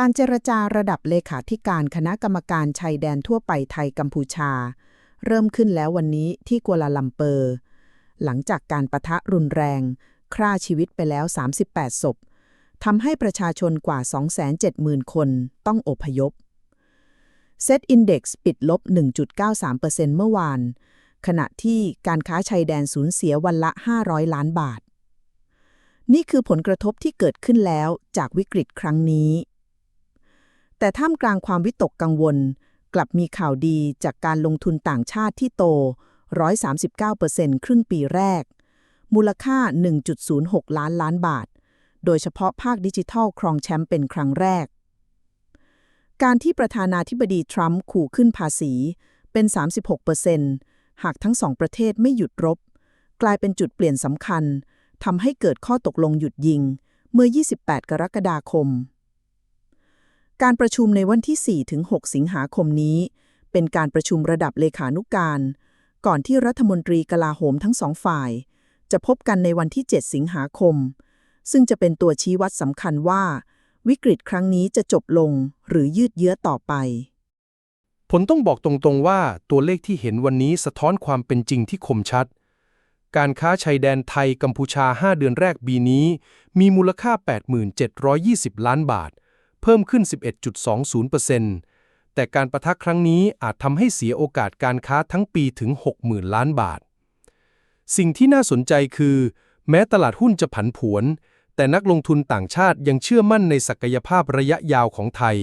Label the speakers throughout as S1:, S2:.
S1: การเจรจาระดับเลขาธิการคณะกรรมการชายแดนทั่วไปไทยกัมพูชา เริ่มขึ้นแล้ววันนี้ที่กัวลาลัมเปอร์ หลังจากการประทะรุนแรง ฆ่าชีวิตไปแล้ว 38 ศพทำให้ประชาชนกว่า 270,000 คนต้องอพยพเซตอินเด็กซ์ปิดลบ 1.93%เมื่อวาน ขณะที่การค้าชายแดนสูญเสียวันละ 500 ล้านบาท นี่คือผลกระทบที่เกิดขึ้นแล้วจากวิกฤตครั้งนี้ แต่ท่ามกลางความวิตกกังวล กลับมีข่าวดีจากการลงทุนต่างชาติที่โต 139%ครึ่งปีแรก มูลค่า 1.06 ล้านล้านบาท โดยเฉพาะภาคดิจิทัลครองแชมป์เป็นครั้งแรก การที่ประธานาธิบดีทรัมป์ขู่ขึ้นภาษีเป็น 36%หากทั้งสองประเทศไม่หยุดรบ กลายเป็นจุดเปลี่ยนสำคัญทำให้เกิดข้อตกลงหยุดยิงเมื่อ 28 กรกฎาคม การประชุมในวันที่4-6สิงหาคมนี้ เป็นการประชุมระดับเลขานุการ ก่อนที่รัฐมนตรีกลาโหมทั้งสองฝ่าย จะพบกันในวันที่ 7 สิงหาคม ซึ่งจะเป็นตัวชี้วัดสำคัญว่า วิกฤตครั้งนี้จะจบลงหรือยืดเยื้อต่อไป
S2: ผลต้องบอกตรงๆว่าตัวเลขที่เห็นวันนี้สะท้อนความเป็นจริงที่คมชัด การค้าชายแดนไทยกัมพูชา 5 เดือนแรกปีนี้ มีมูลค่า 8720 ล้านบาท เพิ่มขึ้น 11.20%แต่การประทักครั้งนี้อาจทำให้เสียโอกาสการค้าทั้งปีถึง 60,000 ล้านบาท สิ่งที่น่าสนใจคือ แม้ตลาดหุ้นจะผันผวน แต่นักลงทุนต่างชาติยังเชื่อมั่นในศักยภาพระยะยาวของไทย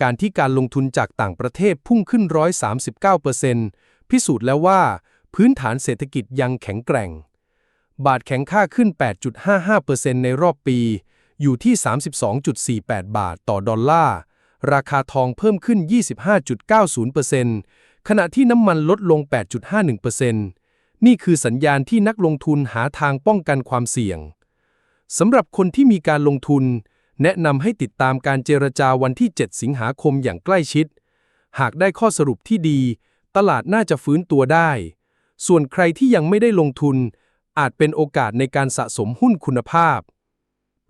S2: การที่การลงทุนจากต่างประเทศพุ่งขึ้น 139%พิสูจน์แล้วว่า พื้นฐานเศรษฐกิจยังแข็งแกร่ง บาทแข็งค่าขึ้น 8.55%ในรอบปี อยู่ที่ 32.48 บาทต่อดอลลาร์ ราคาทองเพิ่มขึ้น 25.90%ขณะที่น้ำมันลดลง 8.51%นี่คือสัญญาณที่นักลงทุนหาทางป้องกันความเสี่ยงสำหรับคนที่มีการลงทุน แนะนำให้ติดตามการเจรจาวันที่ 7 สิงหาคมอย่างใกล้ชิด หากได้ข้อสรุปที่ดี ตลาดน่าจะฟื้นตัวได้ ส่วนใครที่ยังไม่ได้ลงทุน อาจเป็นโอกาสในการสะสมหุ้นคุณภาพ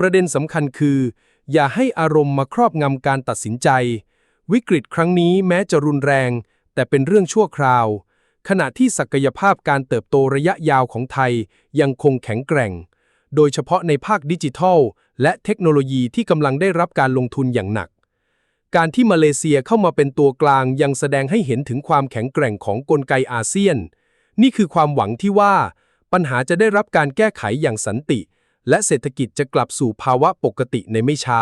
S2: ประเด็นสำคัญคือ อย่าให้อารมณ์มาครอบงำการตัดสินใจ วิกฤตครั้งนี้แม้จะรุนแรง แต่เป็นเรื่องชั่วคราว ขณะที่ศักยภาพการเติบโตระยะยาวของไทยยังคงแข็งแกร่ง โดยเฉพาะในภาคดิจิทัล และเทคโนโลยีที่กำลังได้รับการลงทุนอย่างหนัก การที่มาเลเซียเข้ามาเป็นตัวกลางยังแสดงให้เห็นถึงความแข็งแกร่งของกลไกอาเซียน นี่คือความหวังที่ว่า ปัญหาจะได้รับการแก้ไขอย่างสันติ และเศรษฐกิจจะกลับสู่ภาวะปกติในไม่ช้า